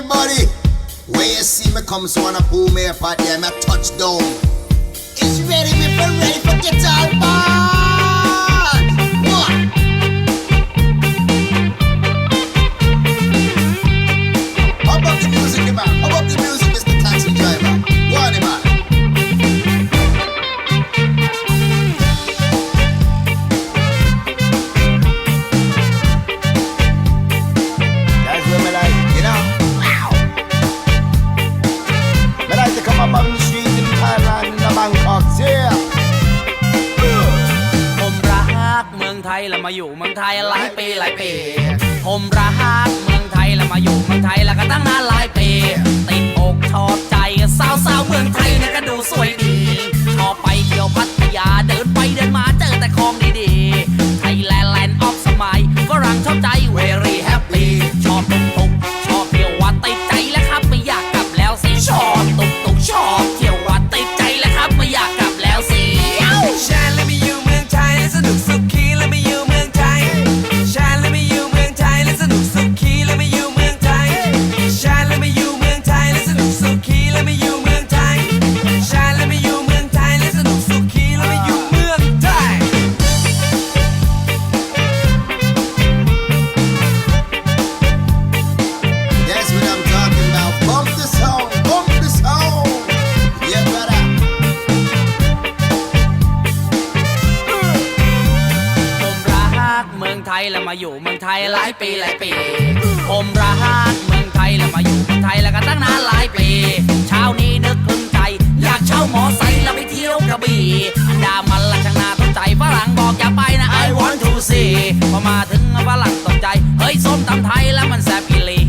everybody. When you see me come, so wanna pull me apart, yeah, me touchdown. It's ready, me for ready for guitar band. มาอยู่เมืองไทยหลายปีหลายปี ผมรักเมืองไทยแล้วมาอยู่เมืองไทยแล้วก็ตั้งนานหลายปี ติดอกชอบใจสาวสาวๆเมืองไทยเนี่ยก็ดูสวยดี ยแล้วมาอยู่เมืองไทยหลายปีหลายปี ผมรักเมืองไทยแล้วมาอยู่เมืองไทยแล้วก็ตั้งนานหลายปีเช้านี้นึกพึงใจ อยากเช่าหมอไซค์แล้วไปเที่ยวกระบี่อันดามันละช่างนาสนใจฝรั่งบอกอย่าไปนะ I want to see พอมาถึงฝรั่งตกใจ เฮ้ยส้มตำไทยแล้วมันแซ่บอีหลี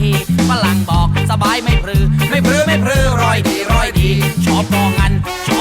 ฝรั่งบอกสบายไม่พรือ ไม่พรือไม่พรือร้อยดีร้อยดีชอบกองงันชอบ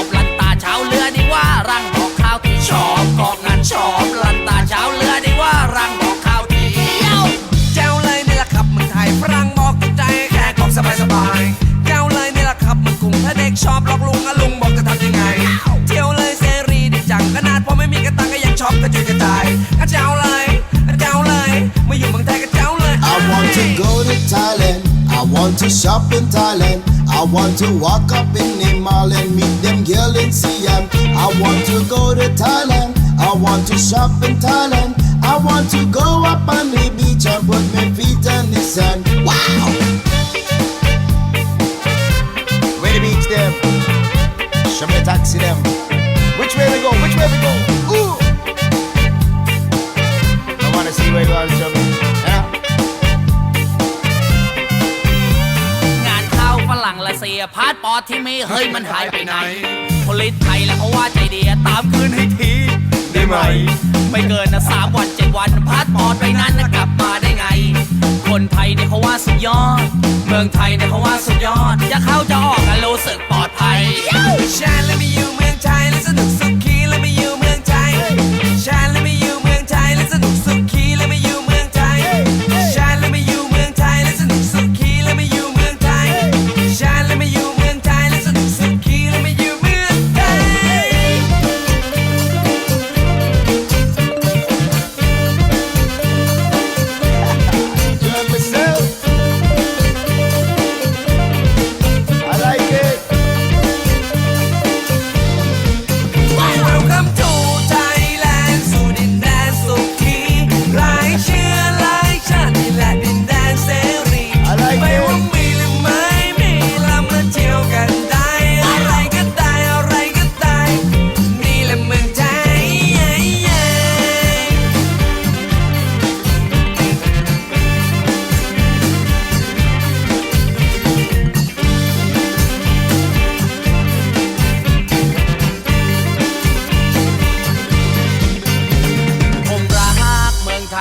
want to shop in Thailand. I want to walk up in the mall and meet them girl in Siam. I want to go to Thailand. I want to shop in Thailand. I want to go up on the beach and put my feet on the sand. Wow! Where the beach them? Show me taxi them. Which way we go? Which way we go? Ooh! I wanna see where you are, show me. เสียพาสปอร์ตที่มีเฮ้ยมันหายไปไหนผลิตไทยแล้วเขาว่าใจดีตามคืนให้ทีได้ไหม ไม่เกินนะสามวันเจ็ดวันพาสปอร์ตไปนั้นนะกลับมาได้ไง คนไทยเนี่ยเขาว่าสุดยอด เมืองไทยเนี่ยเขาว่าสุดยอด จะเข้าจะออกกันรู้สึกปลอดภัยชาและไม่อยู่เมืองไทยและสนุกสุ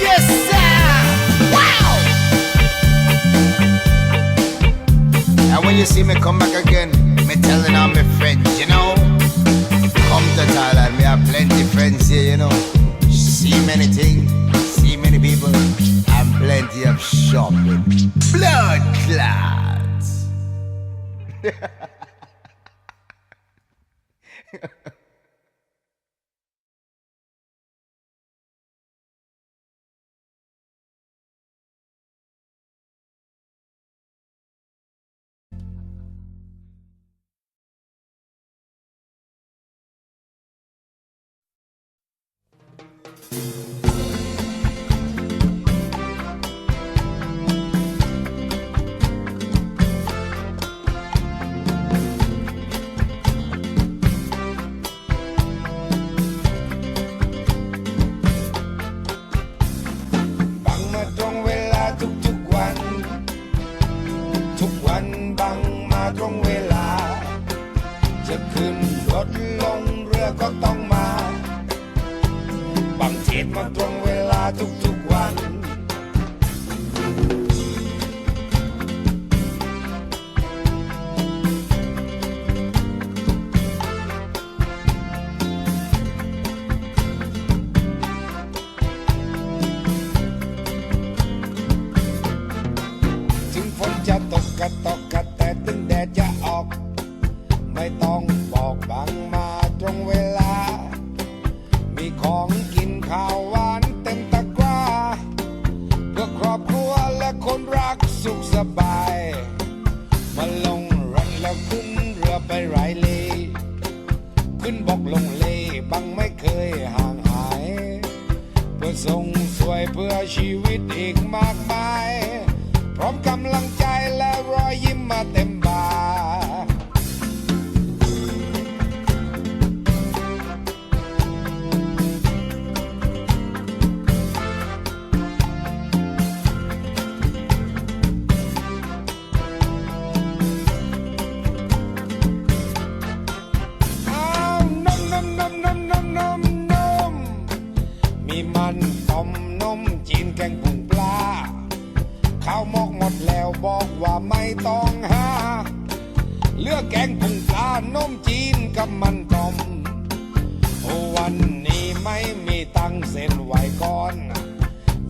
Yes, sir! Wow! Now, when you see me come back again, me telling all my friends, you know. Come to we have plenty friends here, you know. See many things, see many people, and plenty of shopping. Blood clots. ตรงเวลา จะขึ้นรถลงเรือก็ต้องมา บางเทศมาตรงเวลาทุก มาลงรันแล้วขึ้นเรือไปไรเลขึ้นบกลงเลบังไม่เคยห่างหาย เพื่อส่งสวยเพื่อชีวิต แกงผงปลานมจีนกับมันต้มวันนี้ไม่มีตังเส้นไหวก่อน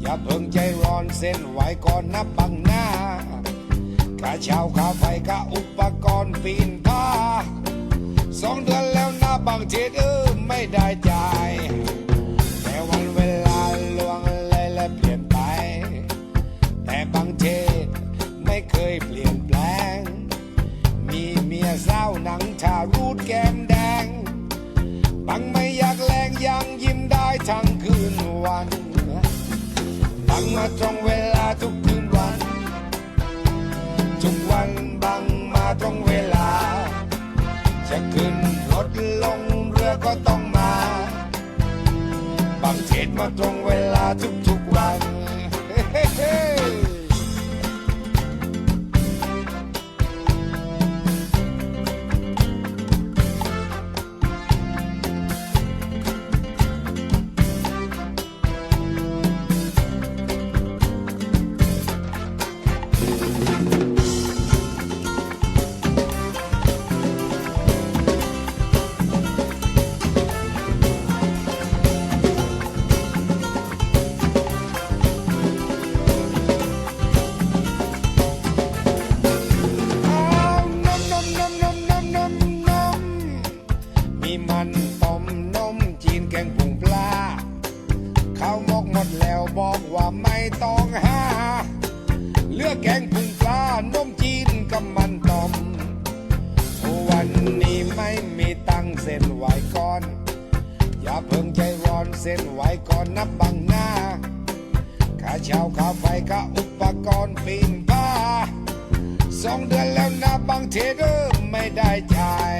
อย่าเพิ่งใจร้อนเส้นไหวก่อนนะบังหน้าค่าเช่าค่าไฟค่าอุปกรณ์ปีนผ้าสองเดือนแล้วนะบางทีเออไม่ได้จ่ายแต่วันเวลาล่วงเลยและเปลี่ยนไป แต่บางทีไม่เคยเปลี่ยน แก้มแดงบางไม่อยากแรงยังยิ้มได้ทั้งคืนวัน บังมาตรงเวลาทุกคืนวัน ทุกวันบังมาตรงเวลา จะขึ้นรถลงเรือก็ต้องมาบางเทศมาตรงเวลาทุกๆวันอ้ ข้าวมกหมดแล้วบอกว่าไม่ต้องหา เลือกแกงผงปลานมจีนกับมันต้ม วันนี้ไม่มีตังเส้นไหวก่อน อย่าเพิ่งใจร้อนเส้นไหวก่อนนับบังหน้าค่าเช่าค่าไฟค่าอุปกรณ์ปีนผ้าสองเดือนแล้วนะบางเทเดอร์ไม่ได้จ่าย